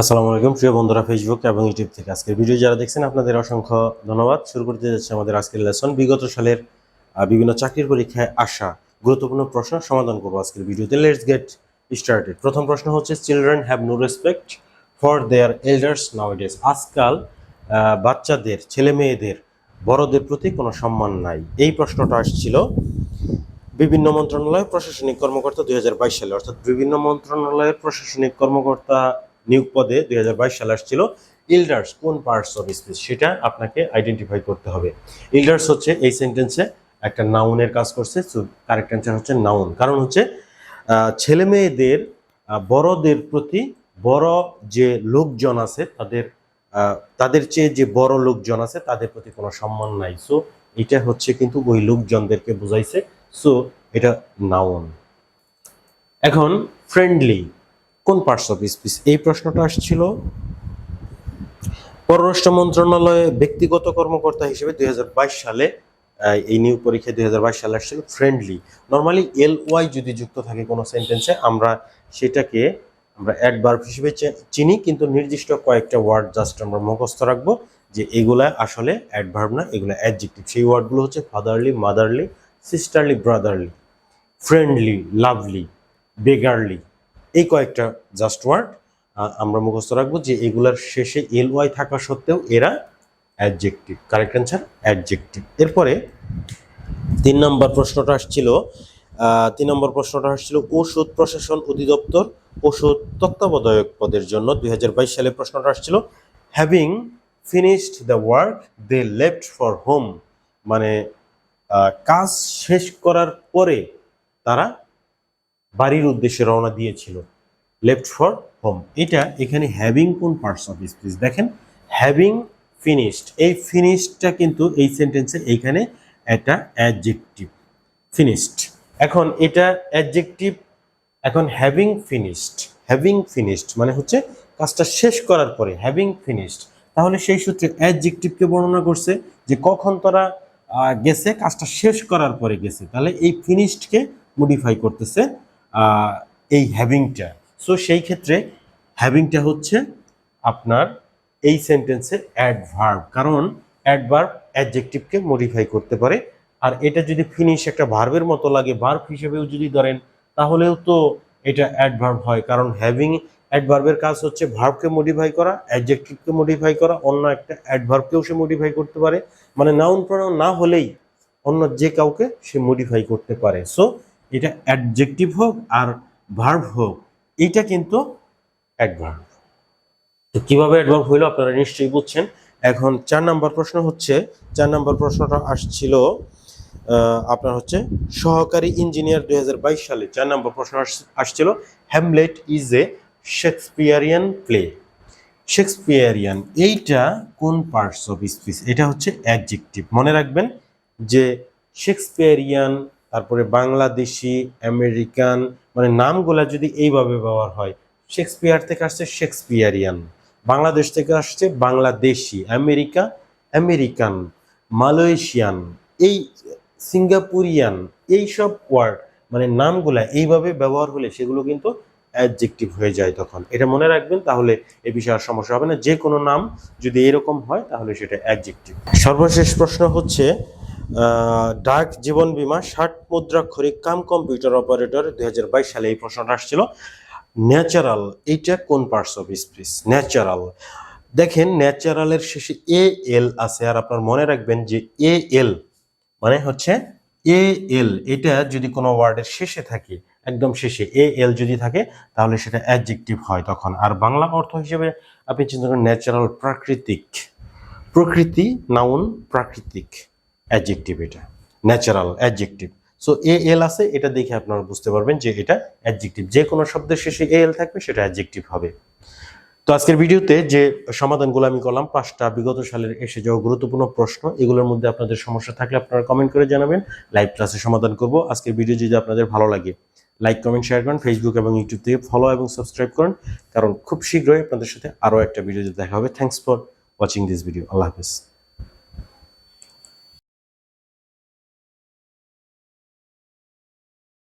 আসসালামু আলাইকুম। প্রিয় বন্ধুরা ফেসবুক এবং ইউটিউব থেকে আজকের ভিডিও যারা দেখছেন, আপনাদের অসংখ্য ধন্যবাদ। শুরু করতে যাচ্ছে আমাদের আজকের লেসন বিগত সালের বিভিন্ন চাকরির পরীক্ষায় আসা গুরুত্বপূর্ণ প্রশ্ন সমাধান করব আজকের ভিডিওতে। লেটস গেট স্টার্টেড প্রথম প্রশ্ন হচ্ছে children have no respect for their elders nowadays আজকাল বাচ্চাদের, ছেলে মেয়েদের, বড়দের প্রতি কোনো সম্মান নাই। এই প্রশ্নটা আসছিল বিভিন্ন মন্ত্রণালয় প্রশাসনিক কর্মকর্তা দুই হাজার বাইশ সালে। অর্থাৎ বিভিন্ন মন্ত্রণালয়ের প্রশাসনিক কর্মকর্তা নিয়োগ পদে দুই সালে আসছিল ইল্ডার্স, কোন পার্টস অফ স্পিচ সেটা আপনাকে আইডেন্টিফাই করতে হবে। ইল্ডার্স হচ্ছে এই সেন্টেন্সে একটা নাউনের কাজ করছে কারেক্ট অ্যান্সার হচ্ছে নাউন কারণ হচ্ছে ছেলে মেয়েদের বড়দের প্রতি বড় যে লোকজন আছে, তাদের তাদের চেয়ে যে বড় লোকজন আছে, তাদের প্রতি কোনো সম্মান নাই। সো এটা হচ্ছে কিন্তু ওই লোকজনদেরকে বুঝাইছে। সো এটা নাউন এখন ফ্রেন্ডলি কোন পার্টস অফ স্পিচ এই প্রশ্নটা আসছিল পররাষ্ট্র মন্ত্রণালয়ে ব্যক্তিগত কর্মকর্তা হিসেবে দুই হাজার বাইশ সালে এই নিয়োগ পরীক্ষায় দুই সালে আসছিল ফ্রেন্ডলি নর্মালি এল ওয়াই যদি যুক্ত থাকে কোনো সেন্টেন্সে আমরা সেটাকে আমরা অ্যাডভার্ব হিসেবে চিনি, কিন্তু নির্দিষ্ট কয়েকটা ওয়ার্ড জাস্ট আমরা মুখস্থ রাখব যে এগুলা আসলে অ্যাডভার্ব না, এগুলো অ্যাডজেক্টিভ সেই ওয়ার্ডগুলো হচ্ছে fatherly motherly sisterly brotherly friendly lovely beggarly এই কয়েকটা জাস্ট ওয়ার্ড আমরা মুখস্থ রাখব যে এগুলার শেষে এল ওয়াই থাকা সত্ত্বেও এরা অ্যাডজেক্টিভ কারেক্ট অ্যান্সার অ্যাডজেক্টিভ এরপরে তিন নম্বর প্রশ্নটা আসছিল তিন নম্বর প্রশ্নটা আসছিল, ওষুধ প্রশাসন অধিদপ্তর ওষুধ তত্ত্বাবধায়ক পদের জন্য দুই হাজার বাইশ সালে প্রশ্নটা আসছিল having finished the work they left for home মানে কাজ শেষ করার পরে তারা বাড়ির উদ্দেশ্যে রওনা দিয়েছিল। লেফট ফর হোম এটা এখানে হ্যাভিং কোন পার্টস অফ স্পিচ দেখেন। হ্যাভিং ফিনিশড এই ফিনিশডটা কিন্তু এই সেন্টেন্সে এইখানে একটা অ্যাডজেক্টিভ ফিনিশড এখন এটা অ্যাডজেক্টিভ এখন হ্যাভিং ফিনিশড হ্যাভিং ফিনিশড মানে হচ্ছে কাজটা শেষ করার পরে হ্যাভিং ফিনিশড তাহলে সেই সূত্রে অ্যাডজেক্টিভকে বর্ণনা করছে যে কখন তারা গেছে, কাজটা শেষ করার পরে গেছে। তাহলে এই ফিনিশডকে মডিফাই করতেছে এই হ্যাভিংটা সো সেই ক্ষেত্রে হ্যাভিংটা হচ্ছে আপনার এই সেন্টেন্সের অ্যাডভার্ব কারণ অ্যাডভার্ব অ্যাডজেক্টিভকে মডিফাই করতে পারে। আর এটা যদি ফিনিশ একটা ভার্বের মতো লাগে ভার্ব হিসেবেও যদি ধরেন, তাহলেও তো এটা অ্যাডভার্ব হয়। কারণ হ্যাভিং অ্যাডভার্বের কাজ হচ্ছে ভার্বকে মডিফাই করা অ্যাডজেক্টিভকে মডিফাই করা, অন্য একটা অ্যাডভার্বকেও সে মডিফাই করতে পারে। মানে নাউন প্রনাউন না হলেই অন্য যে কাউকে সে মডিফাই করতে পারে। সো এটা অ্যাডজেক্টিভ হোক আর ভার্ব হোক এইটা কিন্তু অ্যাডভার্ব তো কীভাবে অ্যাডভার্ব হইল আপনারা নিশ্চয়ই বুঝছেন। এখন চার নাম্বার প্রশ্ন হচ্ছে, চার নাম্বার প্রশ্নটা আসছিল আপনার হচ্ছে সহকারী ইঞ্জিনিয়ার দু হাজার বাইশ সালে। চার নম্বর প্রশ্ন আস- আসছিল Hamlet is a Shakespearean play Shakespearean এইটা কোন পার্টস অফ স্পিচ এটা হচ্ছে অ্যাডজেক্টিভ মনে রাখবেন যে শেক্সপিয়ারিয়ান তারপরে বাংলাদেশি, আমেরিকান মানে নামগুলা যদি এইভাবে ব্যবহার হয়, শেক্সপিয়ার থেকে আসছে শেক্সপিয়ারিয়ান। বাংলাদেশ থেকে আসছে বাংলাদেশি, আমেরিকা, আমেরিকান, মালয়েশিয়ান, এই সিঙ্গাপুরিয়ান এই সব ওয়ার্ড মানে নামগুলা এইভাবে ব্যবহার হলে সেগুলো কিন্তু অ্যাডজেক্টিভ হয়ে যায় তখন। এটা মনে রাখবেন, তাহলে এ বিষয়ে আর সমস্যা হবে না। যে কোনো নাম যদি এরকম হয়, তাহলে সেটা অ্যাডজেক্টিভ সর্বশেষ প্রশ্ন হচ্ছে ডাক জীবন বীমা, ষাট মুদ্রাক্ষরিক কাম কম্পিউটার অপারেটর দুই হাজার বাইশ সালে এই প্রশ্নটা আসছিল। ন্যাচারাল, এইটা কোন পার্টস অফ স্পিচ ন্যাচারাল। দেখেন ন্যাচারালের শেষে এ এল আছে, আর আপনার মনে রাখবেন যে এ এল মানে হচ্ছে এ এল এটা যদি কোনো ওয়ার্ডের শেষে থাকে, একদম শেষে এ এল যদি থাকে, তাহলে সেটা অ্যাডজেক্টিভ হয় তখন। আর বাংলা অর্থ হিসেবে আপনি চিন্তা করেন, ন্যাচারাল প্রাকৃতিক। প্রকৃতি নাউন প্রাকৃতিক। অ্যাডজেক্টিভ এটা natural adjective so A L আছে, এটা দেখে আপনারা বুঝতে পারবেন যে এটা অ্যাডজেক্টিভ যে কোনো শব্দের শেষে এ এল থাকবে, সেটা অ্যাডজেক্টিভ হবে। তো আজকের ভিডিওতে যে সমাধানগুলো আমি করলাম, পাঁচটা বিগত সালের এসে যাওয়া গুরুত্বপূর্ণ প্রশ্ন, এগুলোর মধ্যে আপনাদের সমস্যা থাকলে আপনারা কমেন্ট করে জানাবেন। লাইভ ক্লাসে সমাধান করব। আজকের ভিডিও যদি আপনাদের ভালো লাগে লাইক কমেন্ট শেয়ার করেন। ফেসবুক এবং ইউটিউব থেকে ফলো এবং সাবস্ক্রাইব করেন। কারণ খুব শীঘ্রই আপনাদের সাথে আরও একটা ভিডিওতে দেখা হবে। Thanks for watching this video আল্লাহ হাফেজ।